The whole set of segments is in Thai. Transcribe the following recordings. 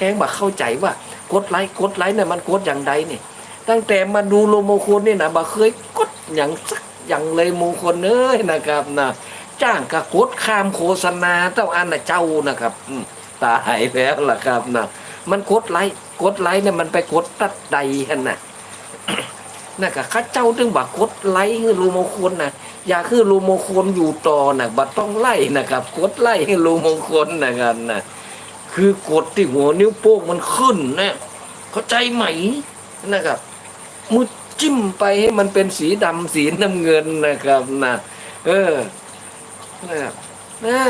พงมาเข้าใจว่ากดไลค์กดไลค์เนี่ยมันกดอย่างใดนี่ตั้งแต่มาดูโลโมโคนนี่ยนะบ่เคยกดอย่างสักอย่างเลยโมงคลเอ้ยนะครับนะจ้างกะกดข้ามโฆษณาเจ้าอันนะเจ้านะครับตายแล้วล่ะครับนะมันกดไลค์กดไลค์เนี่ยมันไปกดตัดใดหันน่ะน่ะก็ข้าเจ้าถึงบักกดไลค์ให้รูมงคลนะอยากคือรูมงคลอยู่ต่อนะบัดต้องไล่นะครับกดไล่ให้รูมงคลนะครับนะ คือกดที่หัวนิ้วโป้งมันขึ้นนะเข้าใจไหมนะครับมุดจิ้มไปให้มันเป็นสีดำสีน้ำเงินนะครับนะเออนะครับนะ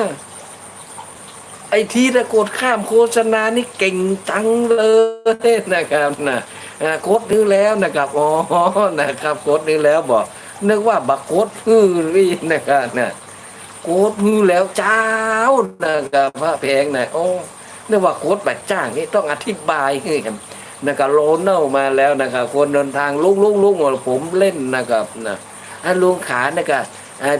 ไอทีตะกดข้ามโฆษณานี่เก่งจังเลยนะครับนะโคดนึงแล้วนะครับอ๋อนะครับโคดนึงแล้วบอกนึกว่าบักโคดฮือรีนะครับนะโคดฮือแล้วเจ้านะครับพระแพงนะโอ้ นึกว่าโค้ดบัดจ้างนี่ต้องอธิบายให้กันนะครับโลเน่ามาแล้วนะครับคนเดินทางลุกลุกลุกผมเล่นนะครับนะอันลุงขานะครับ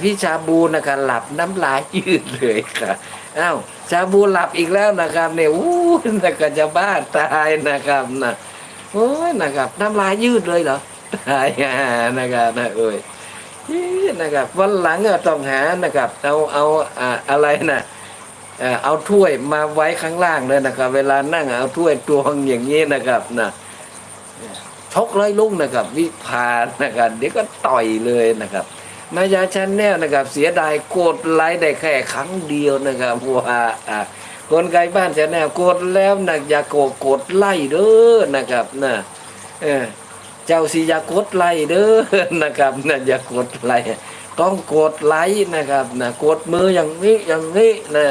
พี่ชาบูนะครับหลับน้ำลายยืดเลยค่ะอ้าวชาบูหลับอีกแล้วนะครับเนี่ยอู้นะครับจะบ้าตายนะครับนะโอ้ยนะครับ น้ำลายยืดเลยเหรอตายนะครับนะเอ้ยนะครับวันหลังก็ต้องหานะครับเอาเอาอะไรนะ เออเอาถ้วยมาไว้ข้างล่างเลยนะครับ เวลานั่งเอาถ้วยตวงอย่างนี้นะครับนะชกเลยลุงนะครับ วิพานนะครับเดี๋ยวก็ต่อยเลยนะครับมายาชันแนลนะครับ เสียดายกดไลค์ได้แค่ครั้งเดียวนะครับว่าคนไกลบ้านชาแนลกดแล้วนะอย่าโกดกดไล่เด้อนะครับนะเออเจ้าสิอย่ากดไล่เด้อนะครับนะอย่ากดไล่ต้องกดไลค์นะครับนะกดมืออย่างนี้อย่างนี้นะ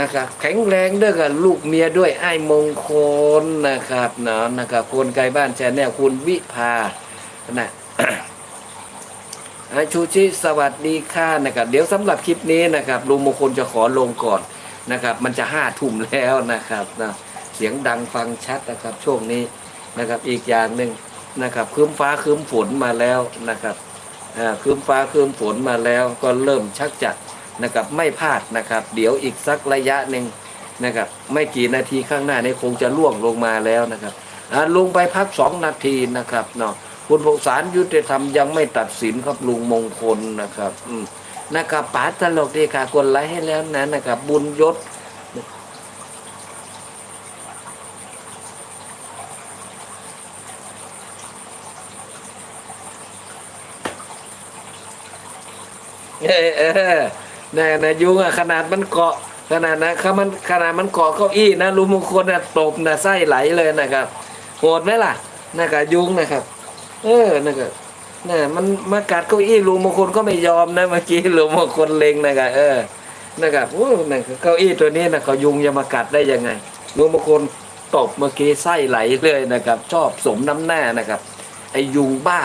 นะครับแข็งแรงด้อกับลูกเมียด้วยไอ้มงคลนะครับเนาะนะครับคนไกลบ้านชาแนลคุณวิภานะอาชูชิสวัสดีค่ะนะครับเดี๋ยวสำหรับคลิปนี้นะครับลุงมงคลจะขอลงก่อนนะครับ มันจะห้าทุ่มแล้วนะครับนะเสียงดังฟังชัดนะครับช่วงนี้นะครับอีกอย่างหนึ่งนะครับคืมฟ้าคืมฝนมาแล้วนะครับอ่าคืมฟ้าคืมฝนมาแล้วก็เริ่มชักจัด นะครับไม่พลาดนะครับ เดี๋ยวอีกสักระยะหนึ่งนะครับไม่กี่นาทีข้างหน้านี้คงจะล่วงลงมาแล้วนะครับลงไปพักสองนาทีนะครับเนาะคุณพงศารยุติธรรมยังไม่ตัดสินครับลุงมงคลนะครับอืนะครับป๋าตลกดีค่ะกดไลค์ให้แล้วนะนะครับ บุญยศเออ เออแน่นะยุงอะขนาดมันเกาะขนาดนะขมันขนาดมันเกาะเก้าอี้นะลุงมงคลนะตบนะไส้ไหลเลยนะครับโหดไหมล่ะนะครับยุงนะครับ เออนะครับน่ะมันมากัดเก้าอี้ลุงมงคลก็ไม่ยอมนะเมื่อกี้ลุงมงคลเล็งนะครับเออนะครับโอ้นั่นคือเก้าอี้ตัวนี้นะเขายุงจะมากัดได้ยังไงลุงมงคลตบเมื่อกี้ไส้ไหลเลยนะครับ ชอบสมน้ำหน้านะครับไอ้ยุงบ้า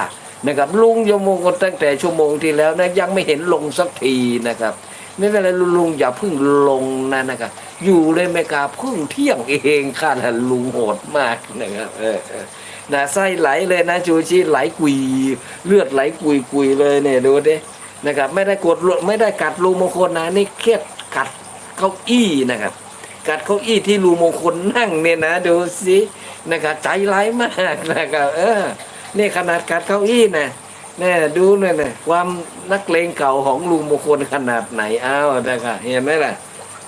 นะครับลุงยมงคลตั้งแต่ชั่วโมงที่แล้วนะยังไม่เห็นลงสักทีนะครับ ไม่เป็นไรลุงอย่าพึ่งลงนะนะครับอยู่เลยไม่กล้าพึ่งเที่ยงเองค่ะนะลุงโหดมากนะครับเออนะไส้ไหลเลยนะชูชีไหลกุยเลือดไหลกุยกุยเลยเนี่ยดูดินะครับ ไม่ได้กดไม่ได้กัดรูมงคลนะนี่เครียดกัดเก้าอี้นะครับ กัดเก้าอี้ที่รูมงคลนั่งเนี่ยนะดูสินะครับใจร้ายมากนะครับเออนี่ขนาดกัดเก้าอี้นะ แน่ยดูเนี่ยนะความนักเลงเก่าของลุงมงคลขนาดไหนอ้าวนะครับเห็นไหมล่ะ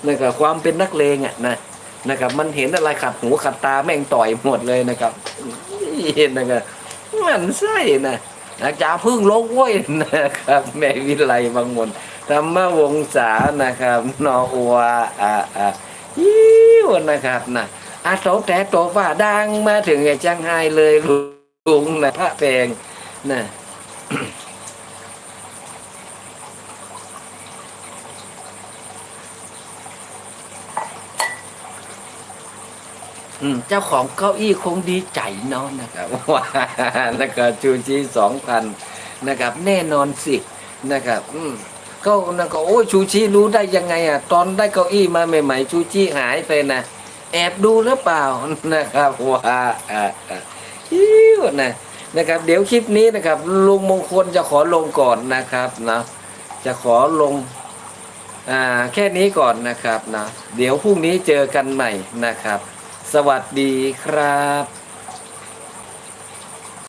นะครับความเป็นนักเลงอะนะนะครับ มันเห็นอะไรขัดหูขัดตาแม่งต่อยหมดเลยนะครับเห็นนะครับมันไส้นะอาจารย์พึ่งลงเว้ยนะครับ แม่วิไลบางมนธรรมวงศานะครับ นออัวอ่าอ่ายิ้วนะครับนะอาโตแต่โตว่าดังมาถึงไอ้จังไห้เลยลุงนะพระแพงนะ เจ้าของเก้าอี้คงดีใจเนาะนะครับว่านะครับจูจีสองพันนะครับ แน่นอนสินะครับ อืมก็นะก็โอ้ยชูชีรู้ได้ยังไงอะ ตอนได้เก้าอี้มาใหม่ๆชูชีหายไปนะแอบดูหรือเปล่านะครับว่าอ่าอ่าอิ้วนะ นะครับ เดี๋ยวคลิปนี้นะครับ ลุงมงคลจะขอลงก่อนนะครับนะจะขอลงอ่าแค่นี้ก่อนนะครับนะเดี๋ยวพรุ่งนี้เจอกันใหม่นะครับ สวัสดีครับ